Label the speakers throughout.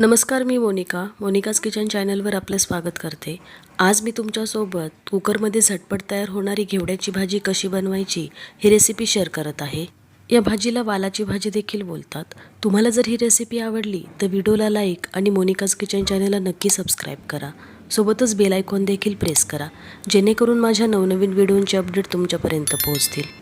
Speaker 1: नमस्कार मी Monika. Monika's kitchen चॅनलवर आपलं स्वागत करते. आज मी तुमच्यासोबत कुकरमध्ये झटपट तयार होणारी घेवड्याची भाजी कशी बनवायची ही रेसिपी शेअर करत आहे. या भाजीला वालाची भाजी देखील बोलतात. तुम्हाला जर ही रेसिपी आवडली तर व्हिडिओला लाईक आणि मोनिकाज किचन चॅनलला नक्की सबस्क्राईब करा. सोबतच बेल आयकॉन देखील प्रेस करा जेणेकरून माझ्या नवनवीन व्हिडिओंचे अपडेट तुमच्यापर्यंत पोहोचतील.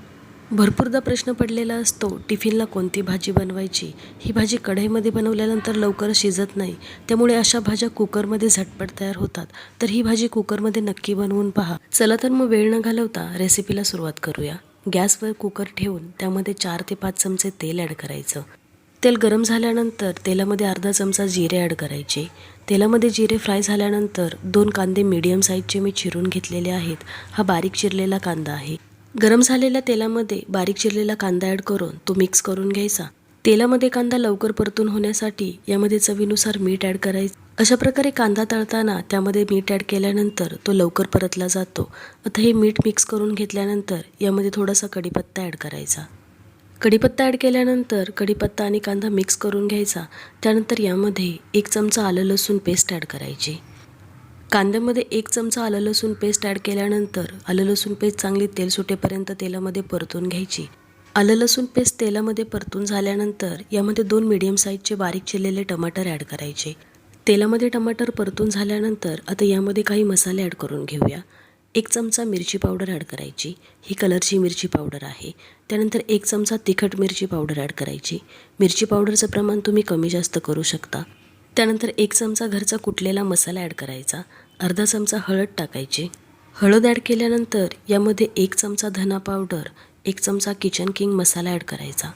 Speaker 1: भरपूरदा प्रश्न पडलेला असतो टिफिनला कोणती भाजी बनवायची? ही भाजी कढईमध्ये बनवल्यानंतर लवकर शिजत नाही त्यामुळे अशा भाज्या कुकरमध्ये झटपट तयार होतात. तर ही भाजी कुकरमध्ये नक्की बनवून पहा. चला तर मग वेळ न घालवता रेसिपीला सुरुवात करूया. गॅसवर कुकर ठेवून त्यामध्ये चार ते पाच चमचे तेल ॲड करायचं. तेल गरम झाल्यानंतर तेलामध्ये अर्धा चमचा जिरे ॲड करायचे. तेलामध्ये जिरे फ्राय झाल्यानंतर दोन कांदे मीडियम साईजचे मी चिरून घेतलेले आहेत. हा बारीक चिरलेला कांदा आहे. गरम झालेल्या तेलामध्ये बारीक चिरलेला कांदा ॲड करून तो मिक्स करून घ्यायचा. तेलामध्ये कांदा लवकर परतून होण्यासाठी यामध्ये चवीनुसार मीठ ॲड करायचं. अशा प्रकारे कांदा तळताना त्यामध्ये मीठ ॲड केल्यानंतर तो लवकर परतला जातो. आता हे मीठ मिक्स करून घेतल्यानंतर यामध्ये थोडासा कढीपत्ता ॲड करायचा. कढीपत्ता ॲड केल्यानंतर कढीपत्ता आणि कांदा मिक्स करून घ्यायचा. त्यानंतर यामध्ये एक चमचा आलं लसूण पेस्ट ॲड करायची. कांद्यामध्ये एक चमचा आलं लसूण पेस्ट ॲड केल्यानंतर आलं लसूण पेस्ट चांगली तेल सुटेपर्यंत तेलामध्ये परतून घ्यायची. आलं लसूण पेस्ट तेलामध्ये परतून झाल्यानंतर यामध्ये दोन मीडियम साईजचे बारीक चिरलेले टमाटर ॲड करायचे. तेलामध्ये टमाटर परतून झाल्यानंतर आता यामध्ये काही मसाले ॲड करून घेऊया. एक चमचा मिरची पावडर ॲड करायची. ही कलरची मिरची पावडर आहे. त्यानंतर एक चमचा तिखट मिरची पावडर ॲड करायची. मिरची पावडरचं प्रमाण तुम्ही कमी जास्त करू शकता. त्यानंतर एक चमचा घरचा कुटलेला मसाला ॲड करायचा. अर्धा चमचा हळद टाकायची. हळद ॲड केल्यानंतर यामध्ये एक चमचा धना पावडर एक चमचा किचन किंग मसाला ॲड करायचा.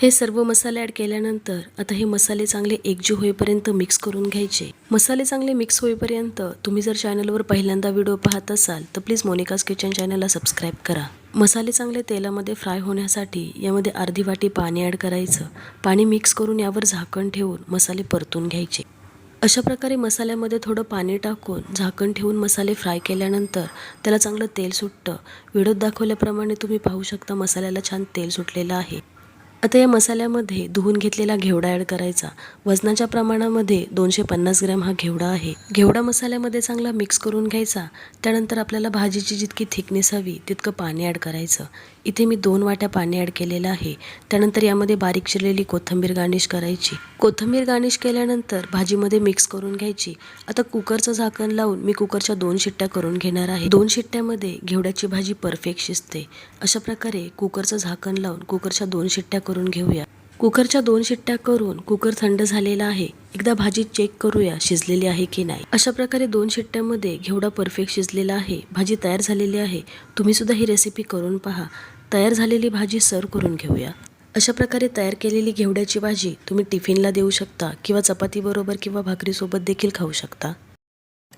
Speaker 1: हे सर्व मसाले ॲड केल्यानंतर आता हे मसाले चांगले एकजीव होईपर्यंत मिक्स करून घ्यायचे. मसाले चांगले मिक्स होईपर्यंत तुम्ही जर चॅनलवर पहिल्यांदा व्हिडिओ पाहत असाल तर प्लीज मोनिकाज किचन चॅनलला सबस्क्राईब करा. मसाले चांगले तेलामध्ये फ्राय होण्यासाठी यामध्ये अर्धी वाटी पाणी ॲड करायचं. पाणी मिक्स करून यावर झाकण ठेवून मसाले परतून घ्यायचे. अशा प्रकारे मसाल्यामध्ये थोडं पाणी टाकून झाकण ठेवून मसाले फ्राय केल्यानंतर त्याला चांगलं तेल सुटतं. व्हिडिओत दाखवल्याप्रमाणे तुम्ही पाहू शकता मसाल्याला छान तेल सुटलेलं आहे. आता या मसाल्यामध्ये धुवून घेतलेला घेवडा ॲड करायचा. वजनाच्या प्रमाणामध्ये दोनशे पन्नास ग्रॅम हा घेवडा आहे. घेवडा मसाल्यामध्ये चांगला मिक्स करून घ्यायचा. त्यानंतर आपल्याला भाजीची जितकी थिकनेस हवी तितकं पाणी ॲड करायचं. इथे मी दोन वाट्या पाणी ॲड केलेलं आहे. त्यानंतर यामध्ये बारीक चिरलेली कोथिंबीर गार्निश करायची. कोथिंबीर गार्निश केल्यानंतर भाजीमध्ये मिक्स करून घ्यायची. आता कुकरचं झाकण लावून मी कुकरच्या दोन शिट्ट्या करून घेणार आहे. दोन शिट्ट्यामध्ये घेवड्याची भाजी परफेक्ट शिजते. अशा प्रकारे कुकरचं झाकण लावून कुकरच्या दोन शिट्ट्या करून घेऊया. कुकरच्या दोन शिट्ट्या करून कुकर थंड झालेला आहे. एकदा भाजी चेक करूया शिजलेली आहे की नाही. अशा प्रकारे दोन शिट्ट्यामध्ये घेवडा परफेक्ट शिजलेला आहे. भाजी तयार झालेली आहे. तुम्ही सुद्धा ही रेसिपी करून पहा. तयार झालेली भाजी सर्व करून घेऊया. अशा प्रकारे तयार केलेली घेवड्याची भाजी तुम्ही टिफिनला देऊ शकता किंवा चपातीबरोबर किंवा भाकरीसोबत देखील खाऊ शकता.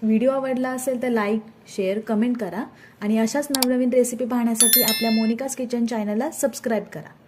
Speaker 2: व्हिडिओ आवडला असेल तर लाईक शेअर कमेंट करा आणि अशाच नवनवीन रेसिपी पाहण्यासाठी आपल्या मोनिकाज किचन चॅनलला सबस्क्राईब करा.